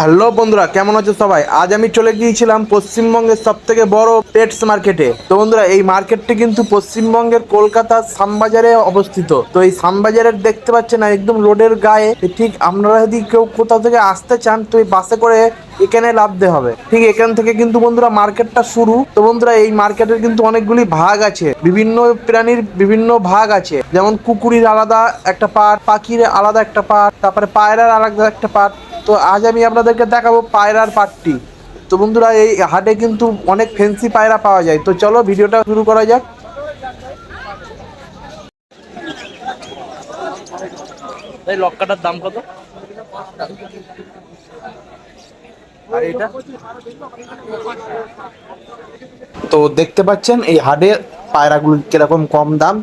Hello বন্ধুরা, কেমন আছো সবাই? আজ আমি চলে গিয়েছিলাম পশ্চিমবঙ্গের সব থেকে বড় পেটস মার্কেটে তো বন্ধুরা, এই মার্কেটটি কিন্তু পশ্চিমবঙ্গের কলকাতার শ্যামবাজারে অবস্থিত। তো এই শ্যামবাজারের দেখতে পাচ্ছেন একদম রোডের গায়ে, ঠিক আপনারা যদি কেউ কোথাও থেকে আসতে চান, তো এই বাসে করে এখানে লাভতে হবে। ঠিক এখান থেকে কিন্তু বন্ধুরা মার্কেটটা শুরু। তো বন্ধুরা, এই মার্কেটের কিন্তু অনেকগুলি ভাগ আছে। বিভিন্ন প্রাণীর বিভিন্ন ভাগ আছে। যেমন কুকুরের আলাদা একটা পার্ট পাখির আলাদা একটা পার্ট তারপরে পায়রার আলাদা একটা পার্ট তো আজ আমি আপনাদেরকে দেখাবো পায়রার পাটটি। তো বন্ধুরা এই হাটে কিন্তু অনেক ফ্যান্সি পায়রা পাওয়া যায়। তো চলো ভিডিওটা শুরু করা যাক। এই লক্কাটার দাম কত? আর এটা? তো দেখতে পাচ্ছেন এই হাটে পায়রাগুলো কীরকম কম দাম।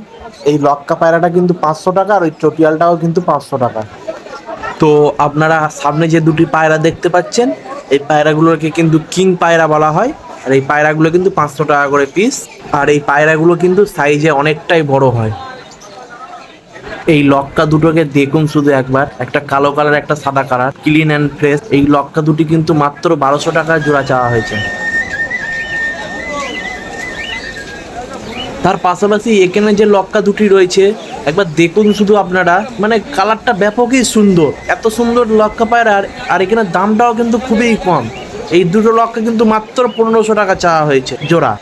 এই লক্কা পায়রাটা কিন্তু পাঁচশো টাকা আর ওই চটিয়ালটাও কিন্তু পাঁচশো টাকা। তো আপনারা সামনে যে দুটি পায়রা দেখতে পাচ্ছেন, এই পায়রাগুলোকে কিন্তু কিং পায়রা বলা হয়। আর এই পায়রাগুলো কিন্তু পাঁচশো টাকা করে পিস আর এই পায়রাগুলো কিন্তু সাইজে অনেকটাই বড় হয়। এই লক্কা দুটোকে দেখুন শুধু একবার। একটা কালো কালার একটা সাদা কালার ক্লিন অ্যান্ড ফ্রেশ এই লক্কা দুটি কিন্তু মাত্র বারোশো টাকা জোড়া চাওয়া হয়েছে। তার পাশাপাশি এখানে যে লক্কা দুটি রয়েছে একবার দেখুন শুধু আপনারা। মানে কালারটা ব্যাপকই সুন্দর। এত সুন্দর লক্কা পায়রা আর আর এখানে দামটাও কিন্তু খুবই কম। এই দুটো লক্কা কিন্তু মাত্র পনেরোশো টাকা চাওয়া হয়েছে জোড়া।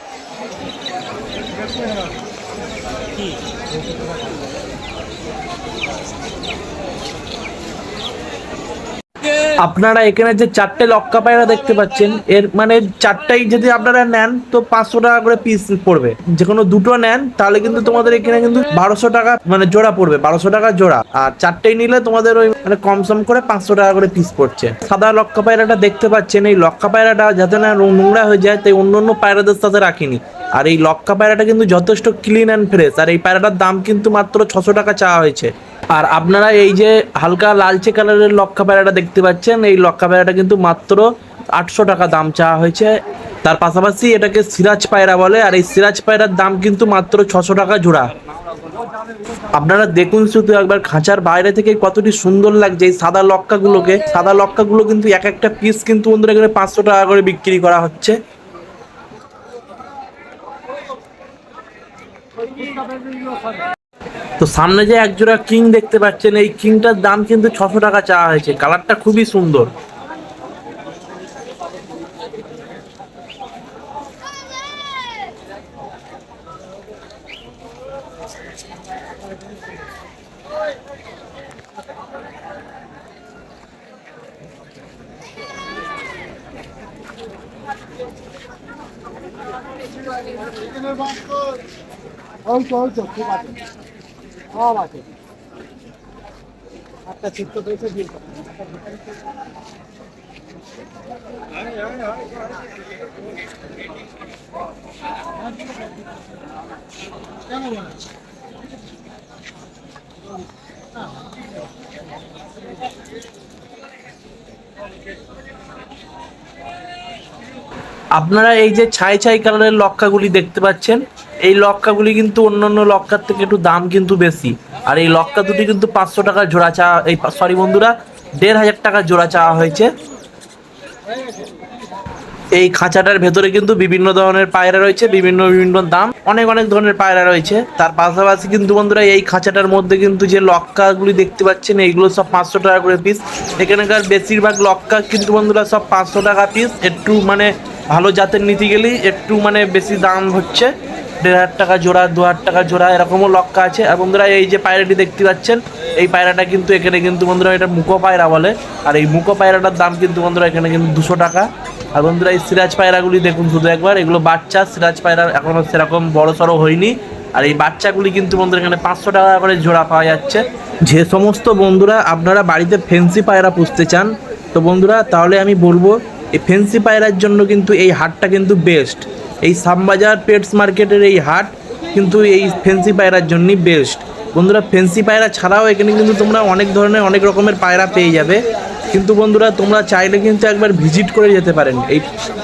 আপনারা এখানে যে চারটে লক্কা পায়রা দেখতে পাচ্ছেন, এর মানে চারটাই যদি আপনারা নেন, তো পাঁচশো টাকা করে পিস পড়বে। যে কোনো দুটো নেন, তাহলে কিন্তু তোমাদের এখানে কিন্তু বারোশো টাকা মানে জোড়া পড়বে, বারোশো টাকা জোড়া। আর চারটেই নিলে তোমাদের ওই মানে কম সম করে পাঁচশো টাকা করে পিস পড়ছে। সাদা লক্কা পায়রাটা দেখতে পাচ্ছেন, এই লক্কা পায়রাটা যাতে না নোংরা হয়ে যায়, তাই অন্য অন্য পায়রাদের সাথে রাখিনি। আর এই লক্কা পায়রাটা কিন্তু যথেষ্ট ক্লিন অ্যান্ড ফ্রেশ আর এই পায়রাটার দাম কিন্তু মাত্র ছশো টাকা চাওয়া হয়েছে। আর আপনারা এই যে হালকা লালচে কালারের লক্কা পায়রাটা দেখতে পাচ্ছেন, এই লক্কা পায়রাটা কিন্তু মাত্র আটশো টাকা দাম চাওয়া হয়েছে। তার পাশাপাশি এটাকে সিরাজ পায়রা বলে, আর এই সিরাজ পায়রার দাম কিন্তু মাত্র ছশো টাকা জোড়া। আপনারা দেখুন শুধু একবার খাঁচার বাইরে থেকে কতটি সুন্দর লাগছে এই সাদা লক্কাগুলোকে। সাদা লক্কাগুলো কিন্তু এক একটা পিস কিন্তু বন্ধুরা এখানে পাঁচশো টাকা করে বিক্রি করা হচ্ছে। তো সামনে যে একজোড়া কিং দেখতে পাচ্ছেন, এই কিংটার দাম কিন্তু ছশো টাকা চাওয়া হয়েছে। কালারটা খুবই সুন্দর। আছে সব আছে একটা চিত্র পেয়েছে করো। আপনারা এই যে ছাই ছাই কালারের লক্কাগুলি দেখতে পাচ্ছেন এই লক্কাগুলি কিন্তু অন্যান্য লক্কার থেকে একটু দাম কিন্তু বেশি। আর এই লক্কা দুটি কিন্তু পাঁচশো টাকা জোড়া চা, এই সরি বন্ধুরা, দেড় হাজার টাকা জোড়া চাওয়া হয়েছে। এই খাঁচাটার ভেতরে কিন্তু বিভিন্ন ধরনের পায়রা রয়েছে, বিভিন্ন বিভিন্ন দাম, অনেক অনেক ধরনের পায়রা রয়েছে। তার পাশাপাশি কিন্তু বন্ধুরা, এই খাঁচাটার মধ্যে কিন্তু যে লক্কাগুলি দেখতে পাচ্ছেন, এইগুলো সব পাঁচশো টাকা করে পিস এখানকার বেশিরভাগ লক্কা কিন্তু বন্ধুরা সব পাঁচশো টাকা পিস একটু মানে ভালো জাতের নিতে গেলেই একটু মানে বেশি দাম হচ্ছে। দেড় হাজার টাকা জোড়া, দু হাজার টাকা জোড়া, এরকমও লক্কা আছে। আর বন্ধুরা, এই যে পায়রাটি দেখতে পাচ্ছেন, এই পায়রাটা কিন্তু এখানে কিন্তু বন্ধুরা এটা মুখো পায়রা বলে। আর এই মুখো পায়রাটার দাম কিন্তু বন্ধুরা এখানে কিন্তু দুশো টাকা। আর বন্ধুরা, এই সিরাজ পায়রাগুলি দেখুন শুধু একবার, এগুলো বাচ্চা, সিরাজ পায়রা এখনও সেরকম বড় সড়ো হয়নি। আর এই বাচ্চাগুলি কিন্তু বন্ধুরা এখানে পাঁচশো টাকা করে জোড়া পাওয়া যাচ্ছে। যে সমস্ত বন্ধুরা, আপনারা বাড়িতে ফেন্সি পায়রা পুষতে চান, তো বন্ধুরা, তাহলে আমি বলব, এই ফেন্সি পায়রার জন্য কিন্তু এই হাটটা কিন্তু বেস্ট এই সামবাজার পেটস মার্কেটের এই হাট কিন্তু এই ফেন্সি পায়রার জন্যই বেস্ট বন্ধুরা ফেন্সি পায়রা ছাড়াও এখানে কিন্তু তোমরা অনেক ধরনের, অনেক রকমের পায়রা পেয়ে যাবে। কিন্তু বন্ধুরা, তোমরা চাইলে কিন্তু একবার ভিজিট করে যেতে পারেন এই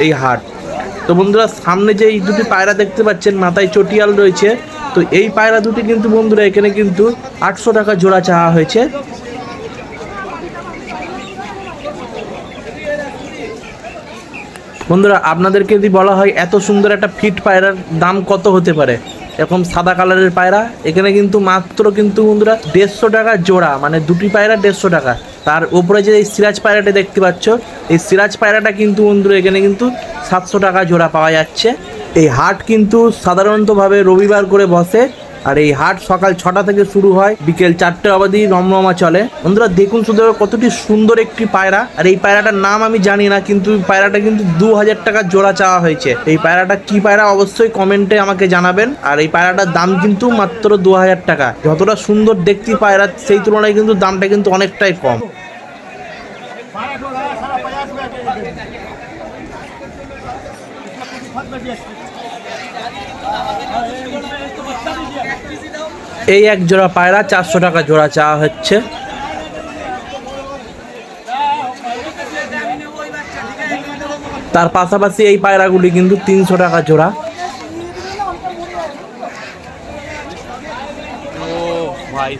এই হাট। তো বন্ধুরা, সামনে যে এই দুটি পায়রা দেখতে পাচ্ছেন, মাথায় চটিয়াল রয়েছে। তো এই পায়রা দুটি কিন্তু বন্ধুরা, এখানে কিন্তু আটশো টাকা জোড়া চাওয়া হয়েছে। বন্ধুরা, আপনাদেরকে যদি বলা হয় এত সুন্দর একটা ফিট পায়রার দাম কত হতে পারে? এরকম সাদা কালারের পায়রা, এখানে কিন্তু মাত্র কিন্তু বন্ধুরা দেড়শো টাকা জোড়া মানে দুটি পায়রা দেড়শো টাকা। তার উপরে যে এই সিরাজ পায়রাটা দেখতে পাচ্ছ, এই সিরাজ পায়রাটা কিন্তু বন্ধুরা এখানে কিন্তু সাতশো টাকা জোড়া পাওয়া যাচ্ছে। এই হাট কিন্তু সাধারণতভাবে রবিবার করে বসে। আর এই হাট সকাল ছটা থেকে শুরু হয়, বিকেল চারটে অবধি রমরমা চলে। বন্ধুরা, দেখুন শুধু কতটি সুন্দর একটি পায়রা। আর এই পায়রাটার নাম আমি জানি না, কিন্তু পায়রাটা কিন্তু দু হাজার টাকা জোড়া চাওয়া হয়েছে। এই পায়রাটা কি পায়রা অবশ্যই কমেন্টে আমাকে জানাবেন। আর এই পায়রাটার দাম কিন্তু মাত্র দু হাজার টাকা। যতটা সুন্দর দেখতে পায়রা, সেই তুলনায় কিন্তু দামটা কিন্তু অনেকটাই কম। এই এক জোড়া পায়রা, চারশো টাকা জোড়া চাওয়া হচ্ছে। তার পাশাপাশি এই পায়রাগুলি কিন্তু তিনশো টাকা জোড়া। ভাই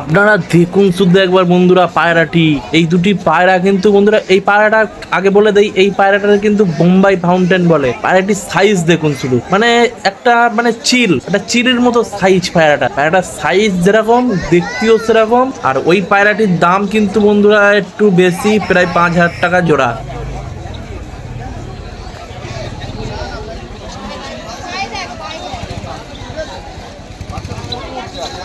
আপনারা দেখুন শুধু একবার বন্ধুরা পায়রাটি। এই দুটি পায়রা কিন্তু বন্ধুরা, এই পায়রাটা আগে বলে দেই, এই পায়রাটা কিন্তু বোম্বাই ফাউন্টেন বলে। পায়রাটির সাইজ দেখুন শুধু। মানে একটা মানে চিল, একটা চিলের মতো সাইজ পায়রাটা। পায়রাটার সাইজ যেরকম, দেখতেও সেরকম। আর ওই পায়রাটির দাম কিন্তু বন্ধুরা একটু বেশি, প্রায় পাঁচ হাজার টাকা জোড়া।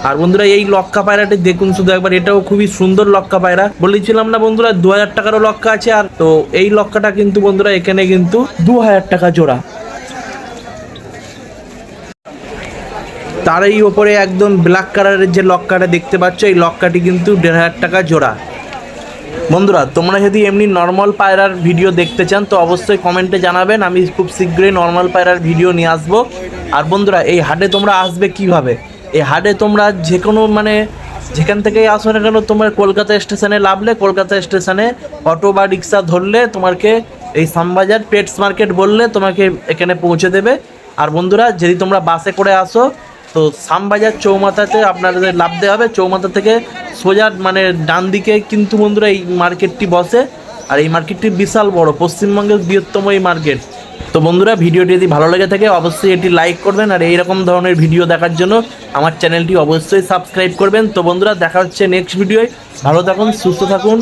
আর বন্ধুরা, এই লক্কা পায়রাটি দেখুন, শুধু একবার, এটাও খুবই সুন্দর লক্কা পায়রা। বলেছিলাম না বন্ধুরা, দু হাজার টাকারও লক্কা আছে, আর তো এই লক্কাটা কিন্তু বন্ধুরা, এখানে কিন্তু দু হাজার টাকা জোড়া। তার এই ওপরে একদম ব্ল্যাক কালারের যে লক্কাটা দেখতে পাচ্ছ, এই লক্কাটি কিন্তু দেড় হাজার টাকা জোড়া। বন্ধুরা, তোমরা যদি এমনি নর্মাল পায়রার ভিডিও দেখতে চান, তো অবশ্যই কমেন্টে জানাবেন, আমি খুব শীঘ্রই নর্মাল পায়রার ভিডিও নিয়ে আসব। আর বন্ধুরা, এই হাটে তোমরা আসবে কীভাবে? এই হাটে তোমরা যে কোনো মানে যেখান থেকেই আসো না কেন, তোমার কলকাতা স্টেশনে লাভলে কলকাতা স্টেশনে অটো বা রিক্সা ধরলে তোমাকে এই সামবাজার পেটস মার্কেট বললে তোমাকে এখানে পৌঁছে দেবে। আর বন্ধুরা, যদি তোমরা বাসে করে আসো, তো শ্যামবাজার চৌমাথাতে আপনাদের লাভতে হবে। চৌমাথা থেকে সোজা মানে ডান দিকে কিন্তু বন্ধুরা এই মার্কেটটি বসে। আর এই মার্কেটটি বিশাল বড়, পশ্চিমবঙ্গের বৃহত্তম এই মার্কেট। তো বন্ধুরা, ভিডিওটি যদি ভালো লেগে থাকে, অবশ্যই এটি লাইক করবেন আর এইরকম ধরনের ভিডিও দেখার জন্য আমার চ্যানেলটি অবশ্যই সাবস্ক্রাইব করবেন। তো বন্ধুরা, দেখা হচ্ছে নেক্সট ভিডিওয় ভালো থাকুন, সুস্থ থাকুন।